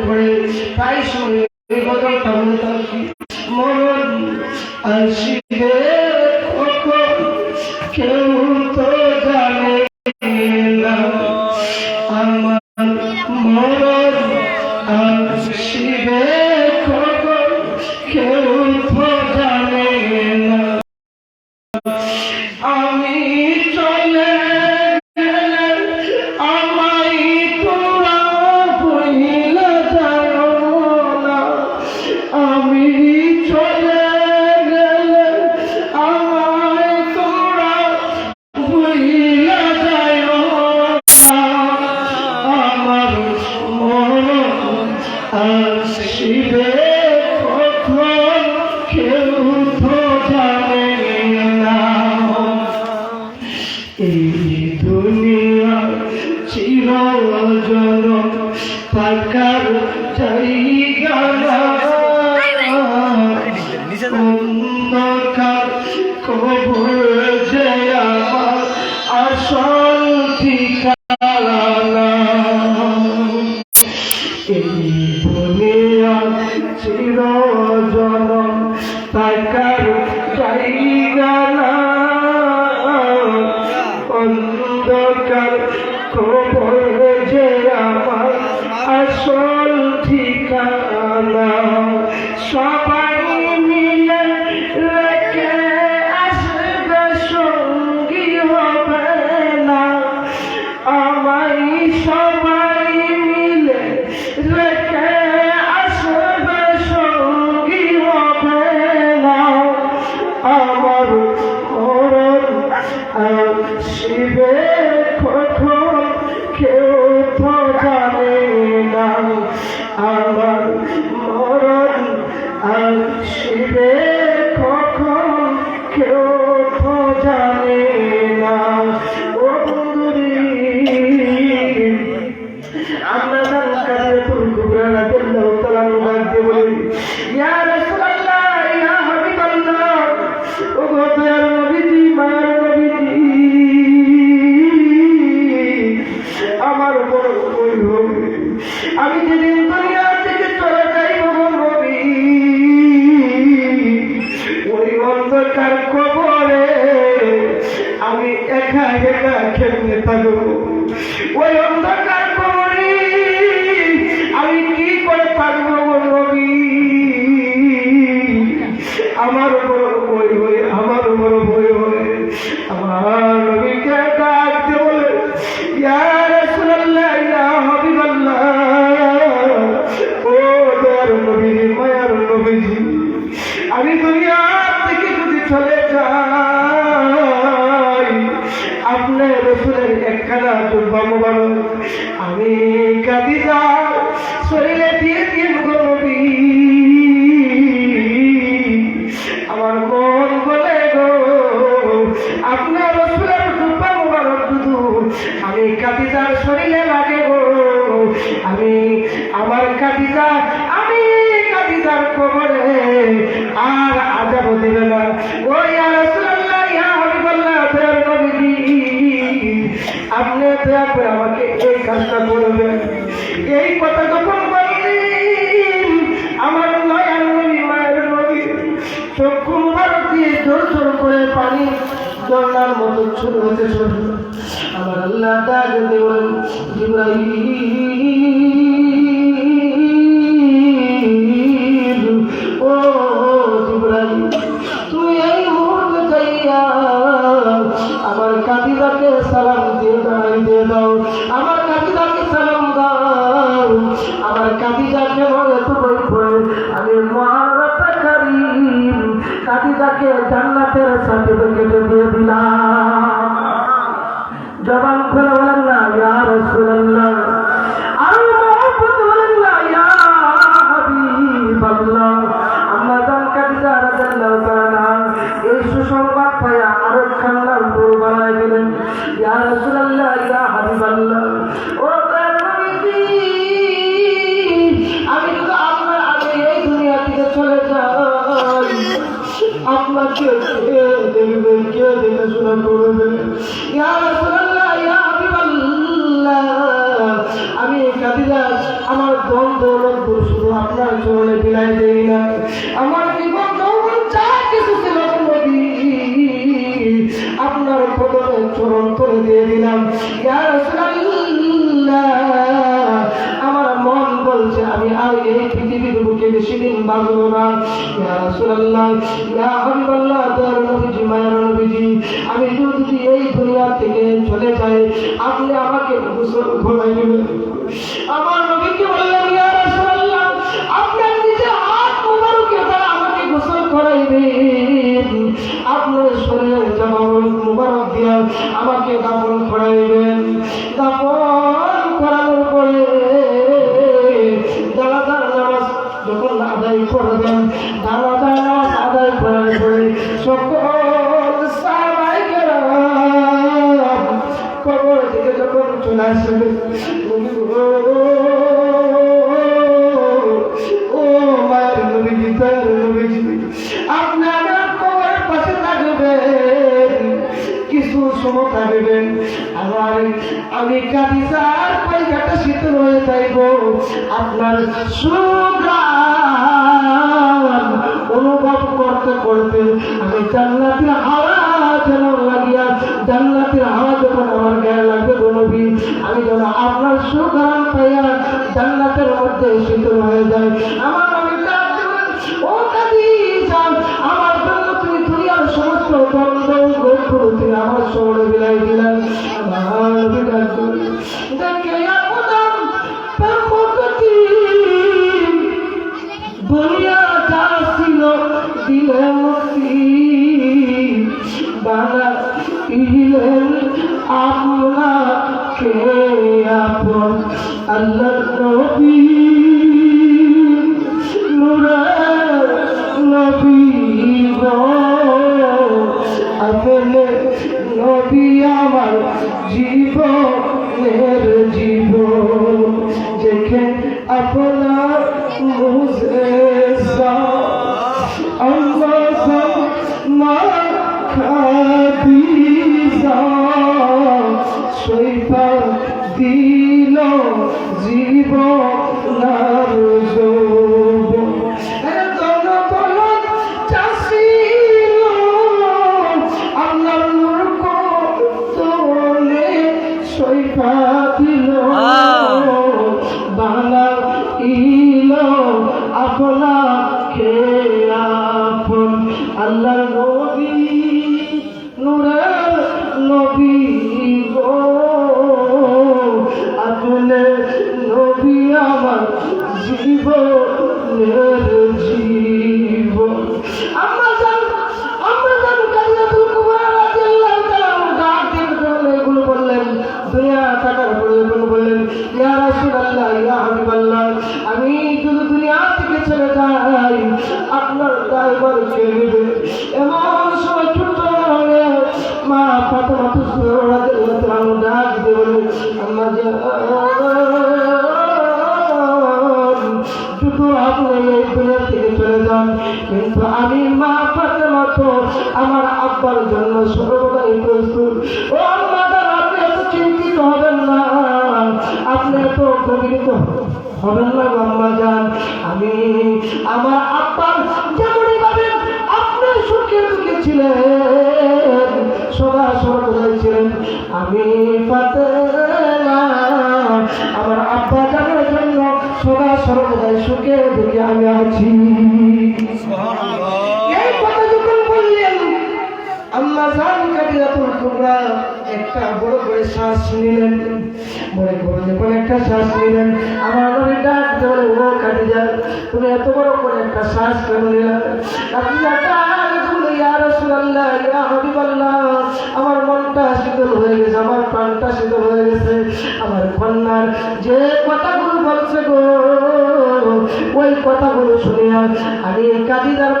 পড়ে তাই শুনে গজলটা মনে থাকি থাকার। অন্ধকার কবর যে আমার আসল ঠিকানা এই দুনিয়া চিরজন থাকার জায়গা অন্ধকার কবর আসল ঠিকানা আমার বড় বই হয়ে, আমার বড় বই হয়ে। আমার নবীকে ডাকতে বলে আমি দুনিয়া থেকে যদি চলে যাই আপনার রসুলের একখানা জুব্বা মোবারক, আমি কাঁদি যাই, শরীরে আমি আমার কাদিজা আমি কাদিজার কবরে, আর আজাব দিবে না। ও রাসূলুল্লাহ হাবিবাল্লাহ, দয়ার নবীজি, আপনি আমাকে এই কাজটা করবেন। এই কথা যখন বললেন আমার নয়ার নবী, মায়ের নবী, চক্ষু দিয়ে জোর জোর করে পানি আমার আল্লাহ দেবেন জিব্রাইল ও জিব্রাইল তুমি এই মুহূর্তে যাইয়া আমার কাদিদাকে সালাম দিয়ে জানাই দিয়ে দাও। আমার সালাম দাও। আমার কাদিদাকে মনে তো আমি করিম কাদিদাকে জান্নাতের সার্টিফিকেট দিয়ে দিলাম। জবান খুলে আপনার বিলাই দেই না। আমার জীবন যৌবন যা কিছু ছিল আপনার কদমে চরণ করে দিয়ে দিলাম। আমার মন বলছে, আমি আর এই পৃথিবীর বুকে বেশি দিন বাঁচবো না। ইয়া রাসূলুল্লাহ, ইয়া হাবিবাল্লাহ, দয়ার নবীজি, মায়ের নবীজি, আমি যদি এই দুনিয়া থেকে চলে যাই, আপনি আমাকে গোসল ঘোরাই আমার আপনার শরীরের জামা মোবারক দিয়া আমাকে দাফন আমি পরীক্ষাটা শীতল হয়ে যাইব। আপনার সুগ্রাম অনুভব করতে করতে আমি জান্নাতের হাওয়া যেন লাগিয়া, জান্নাতের হাওয়া যখন আমার গায়ে লাগবে বলবি আমি যেন আপনার সুগ্রাম পাইয়া জান্নাতের মধ্যে শীতল হয়ে যায় আমার আমি ও কাদিজা আমার সমস্ত দ্বন্দ্ব গোপুর তুমি আমার শহরে বিলাই দিলেন। আমার আপনাকে আপন আল্লাহ নবী। নূরের নবী জীবনের জীবন। দেখে আপনার দুনিয়া টাকার পরে এগুলো বললেন আমি যদি দুনিয়া থেকে চলে যাই। আপনার দায়ভার কে নেবে? এমন সময় হয়ে মা শুধু থেকে চলে যান। আমি মা ফাতেমা তো আমার আব্বার জন্য সর্বদাই প্রস্তুত। ও চিন্তিত হবেন না আপনি এত প্রকৃত হবেন না যান। আমি আমার আব্বার যেমনই ভাবেন, আপনি সুখে দুঃখে ছিলেন, সদা আমি ফাতেমা, আমার আব্বা জানার জন্য সদা সুখে দুঃখে আমি আছি। একটা বড় করে শ্বাস একটা শ্বাস আমার ডাক এত বড় করে একটা শ্বাস আমার মনটা শীতল হয়ে গেছে, আমার প্রাণটা শীতল হয়ে গেছে। আমার কন্যার যে কথাগুলো বলছে গো, ওই কথাগুলো শুনিয়া আমি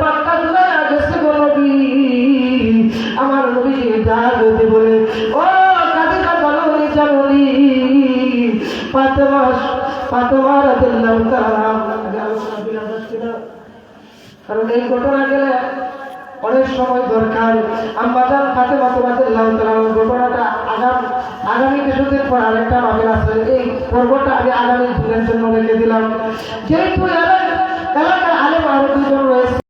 পাক্কা ধরে গেছে গো নবী ডাক বলে, ও কাদিদা জাননি জাননি ফাতেমা ফাতেমা রাদিয়াল্লাহু তাআলা আগে আলোচনা বিরাম কারণ এই ঘটনা গেলে অনেক সময় দরকার। আম্বাজান ফাতেমা তোমাদের লাউ তাআলা ঘটনাটা আগাম, আগামী কিছুদিন পর আরেকটা মামিল আছে। এই পর্বটা আমি আগামী দিনের জন্য রেখে দিলাম। যেহেতু এরা